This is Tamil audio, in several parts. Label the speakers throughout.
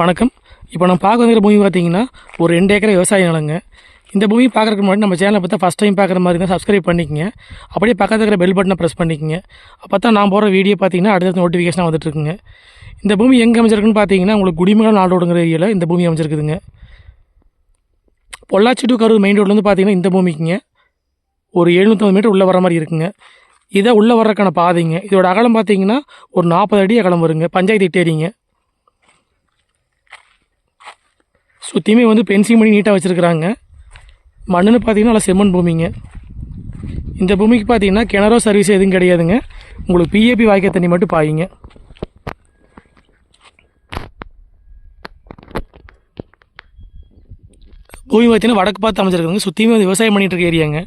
Speaker 1: வணக்கம். இப்போ நம்ம பார்க்க வந்துக்கிற பூமி பார்த்தீங்கன்னா ஒரு ரெண்டு ஏக்கர் விவசாய நிலங்க. இந்த பூமி பார்க்குறதுக்கு முன்னாடி நம்ம சேனலை பார்த்தா ஃபஸ்ட் டைம் பார்க்குற மாதிரி தான் சப்ஸ்கிரைப் பண்ணிக்கங்க. அப்படியே பக்கத்தில் இருக்கிற பெல் பட்டனை ப்ரெஸ் பண்ணிக்கங்க. அப்போ தான் நான் போகிற வீடியோ பார்த்தீங்கன்னா அடுத்த நோட்டிஃபிகேஷன் வந்துட்டுருக்குங்க. இந்த பூமி எங்கே அமைச்சிருக்குன்னு பார்த்தீங்கன்னா உங்களுக்கு குடிமகன் நாள் ரோடுங்கிற ஏரியாவில் இந்த பூமி அமைஞ்சிருக்குதுங்க. பொள்ளாச்சி டு கரூர் மெயின் ரோட்லேருந்து பார்த்தீங்கன்னா இந்த பூமிக்குங்க. ஒரு எழுநூற்றம்பது மீட்டர் உள்ளே வர மாதிரி இருக்குங்க. இதை உள்ளே வர்றதுக்கான பாதைங்க. இதோட அகலம் பார்த்தீங்கன்னா ஒரு நாற்பது அடி அகலம் வருங்க. பஞ்சாயத்து இட்டேரிங்க சுற்றியுமே வந்து பென்சிங் பண்ணி நீட்டாக வச்சுருக்குறாங்க. மண்ணுன்னு பார்த்தீங்கன்னா நல்லா செம்மண் பூமிங்க. இந்த பூமிக்கு பார்த்தீங்கன்னா கிணறோ சர்வீஸ் எதுவும் கிடையாதுங்க. உங்களுக்கு பிஏபி வாய்க்கால் தண்ணி மட்டும் பாயுங்க. பூமி பார்த்தீங்கன்னா வடக்கு பார்த்து அமைச்சிருக்குதுங்க சுற்றியுமே வந்து விவசாயம் பண்ணிட்டு இருக்க ஏரியாங்க.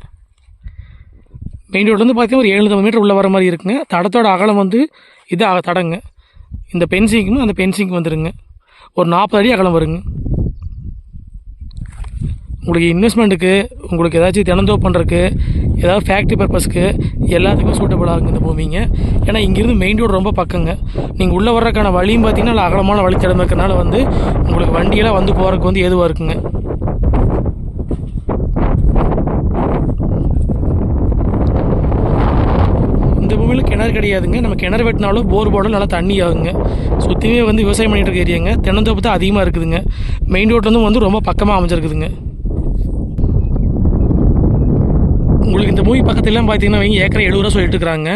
Speaker 1: மெயின் ரோட்லேருந்து பார்த்தீங்கன்னா ஒரு எழுநூறு மீட்டர் உள்ளே வர மாதிரி இருக்குங்க. தடத்தோட அகலம் வந்து இது அக- தடங்க. இந்த பென்சிங்க்கும் அந்த பென்சிங்க்கு வந்துடுங்க ஒரு நாற்பது அடி அகலம் வருங்க. உங்களுக்கு இன்வெஸ்ட்மெண்ட்டுக்கு உங்களுக்கு ஏதாச்சும் தினந்தோப்பு பண்ணுறதுக்கு ஏதாவது ஃபேக்ட்ரி பர்பஸ்க்கு எல்லாத்துக்குமே சூட்டபிள் ஆகுங்க இந்த பூமிங்க. ஏன்னா இங்கேருந்து மெயின் ரோடு ரொம்ப பக்கங்க. நீங்கள் உள்ளே வர்றதுக்கான வழியும் பார்த்தீங்கன்னா நல்ல அகலமான வழி திறந்திருக்கனால வந்து உங்களுக்கு வண்டியெல்லாம் வந்து போகிறதுக்கு வந்து ஏதுவாக இருக்குங்க. இந்த பூமியில் கிணறு கிடையாதுங்க. நம்ம கிணறு வெட்டினாலும் போர் போடலும் நல்லா தண்ணி ஆகுங்க. சுற்றியுமே வந்து விவசாயம் பண்ணிட்டு இருக்க ஏரியாங்க. தென்னந்தோப்பு தான் அதிகமாக இருக்குதுங்க. மெயின் ரோட்லேருந்து வந்து ரொம்ப பக்கமாக அமைஞ்சிருக்குதுங்க உங்களுக்கு இந்த மூவி பக்கத்துலலாம் பார்த்தீங்கன்னா வைங்க ஏக்கரை எழுபது ரூபா சொல்லிட்டு இருக்கிறாங்க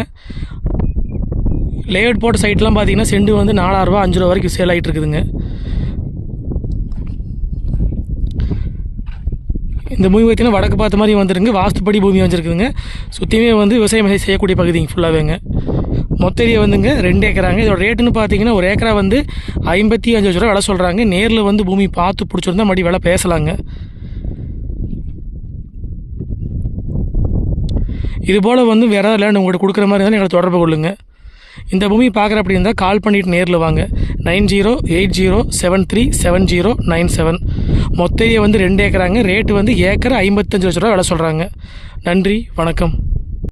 Speaker 1: லேஅவுட் போட்ட சைட்லாம் பார்த்தீங்கன்னா செண்டு வந்து நாலாயிரரூபா அஞ்சு ரூபா வரைக்கும் சேல் ஆகிட்டு இருக்குதுங்க. இந்த பூமி பார்த்தீங்கன்னா வடக்கு பார்த்த மாதிரி வந்துருங்க. வாஸ்துப்படி பூமி வந்துருக்குதுங்க. சுற்றியுமே வந்து விவசாயம் செய்யக்கூடிய பகுதிங்க ஃபுல்லாகவேங்க மொத்த ஏரியா வந்துங்க ரெண்டு ஏக்கராங்க. இதோட ரேட்டுன்னு பார்த்தீங்கன்னா ஒரு ஏக்கரா வந்து ஐம்பத்தி அஞ்சு லட்ச ரூபா விலை சொல்கிறாங்க நேரில் வந்து பூமி பார்த்து பிடிச்சிருந்தா மறுபடியும் விலை பேசலாங்க. இது போல் வந்து வேறு ஏதாவது லேண்ட் உங்கள்கிட்ட கொடுக்குற மாதிரி இருந்தாலும் எங்களை தொடர்பு கொள்ளுங்க. இந்த பூமி பார்க்குற அப்படி இருந்தால் கால் பண்ணிவிட்டு நேரில் வாங்க. Nine zero eight zero seven three seven zero nine seven. மொத்த ஏரியா வந்து ரெண்டு ஏக்கராங்க. ரேட்டு வந்து ஏக்கர் ஐம்பத்தஞ்சு லட்ச ரூபா விலை சொல்கிறாங்க நன்றி வணக்கம்.